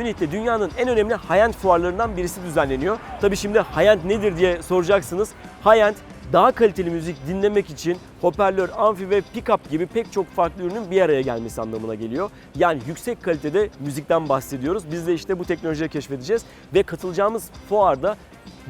Münih'te dünyanın en önemli high-end fuarlarından birisi düzenleniyor. Tabi şimdi high-end nedir diye soracaksınız. High-end daha kaliteli müzik dinlemek için hoparlör, amfi ve pick-up gibi pek çok farklı ürünün bir araya gelmesi anlamına geliyor. Yani yüksek kalitede müzikten bahsediyoruz. Biz de işte bu teknolojiyi keşfedeceğiz ve katılacağımız fuarda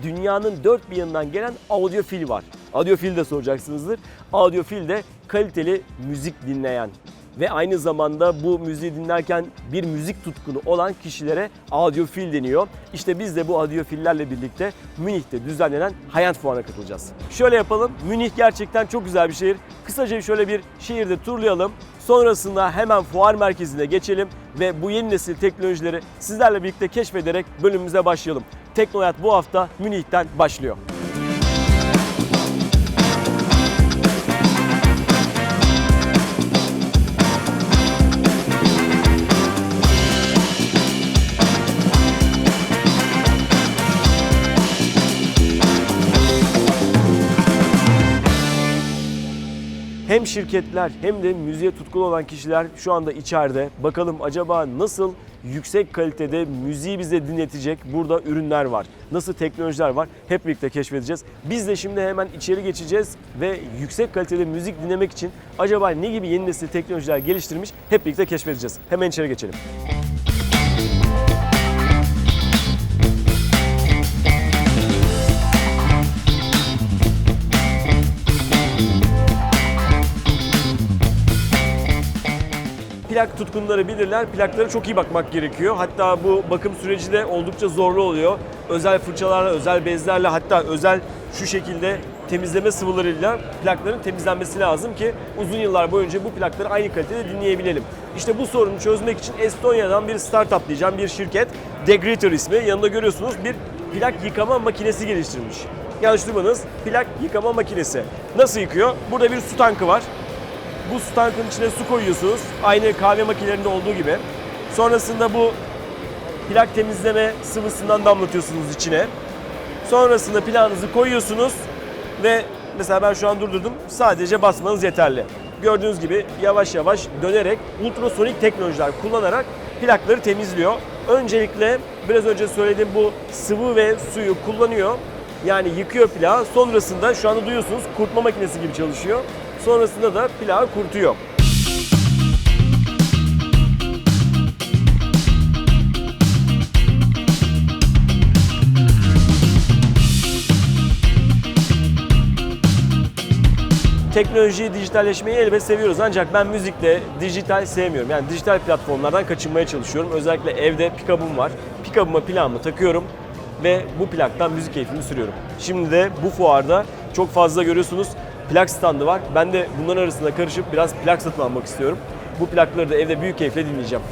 dünyanın dört bir yanından gelen audiofil var. Audiofil de soracaksınızdır. Audiofil de kaliteli müzik dinleyen ve aynı zamanda bu müziği dinlerken bir müzik tutkunu olan kişilere audiofil deniyor. İşte biz de bu audiofillerle birlikte Münih'te düzenlenen Hayat Fuarı'na katılacağız. Şöyle yapalım. Münih gerçekten çok güzel bir şehir. Kısaca şöyle bir şehirde turlayalım. Sonrasında hemen fuar merkezine geçelim ve bu yeni nesil teknolojileri sizlerle birlikte keşfederek bölümümüze başlayalım. Teknoyat bu hafta Münih'ten başlıyor. Hem şirketler hem de müziğe tutkulu olan kişiler şu anda içeride. Bakalım acaba nasıl yüksek kalitede müziği bize dinletecek burada ürünler var. Nasıl teknolojiler var hep birlikte keşfedeceğiz. Biz de şimdi hemen içeri geçeceğiz ve yüksek kalitede müzik dinlemek için acaba ne gibi yeni nesil teknolojiler geliştirmiş hep birlikte keşfedeceğiz. Hemen içeri geçelim. Plak tutkunları bilirler. Plaklara çok iyi bakmak gerekiyor. Hatta bu bakım süreci de oldukça zorlu oluyor. Özel fırçalarla, özel bezlerle hatta özel şu şekilde temizleme sıvılarıyla plakların temizlenmesi lazım ki uzun yıllar boyunca bu plakları aynı kalitede dinleyebilelim. İşte bu sorunu çözmek için Estonya'dan bir startup diyeceğim bir şirket Degreator ismi. Yanında görüyorsunuz bir plak yıkama makinesi geliştirmiş. Yanlış duymadınız. Plak yıkama makinesi. Nasıl yıkıyor? Burada bir su tankı var. Bu su tankının içine su koyuyorsunuz. Aynı kahve makinelerinde olduğu gibi. Sonrasında bu plak temizleme sıvısından damlatıyorsunuz içine. Sonrasında plağınızı koyuyorsunuz ve mesela ben şu an durdurdum. Sadece basmanız yeterli. Gördüğünüz gibi yavaş yavaş dönerek ultrasonik teknolojiler kullanarak plakları temizliyor. Öncelikle biraz önce söylediğim bu sıvı ve suyu kullanıyor. Yani yıkıyor plağı. Sonrasında şu anda duyuyorsunuz kurutma makinesi gibi çalışıyor. Sonrasında da plağı kurutuyor. Teknolojiyi, dijitalleşmeyi elbet seviyoruz ancak ben müzikte dijital sevmiyorum. Yani dijital platformlardan kaçınmaya çalışıyorum. Özellikle evde pick-up'ım var. Pick-up'ıma plağımı takıyorum ve bu plaktan müzik keyfini sürüyorum. Şimdi de bu fuarda çok fazla görüyorsunuz plak standı var. Ben de bunların arasında karışıp biraz plak satın almak istiyorum. Bu plakları da evde büyük keyifle dinleyeceğim.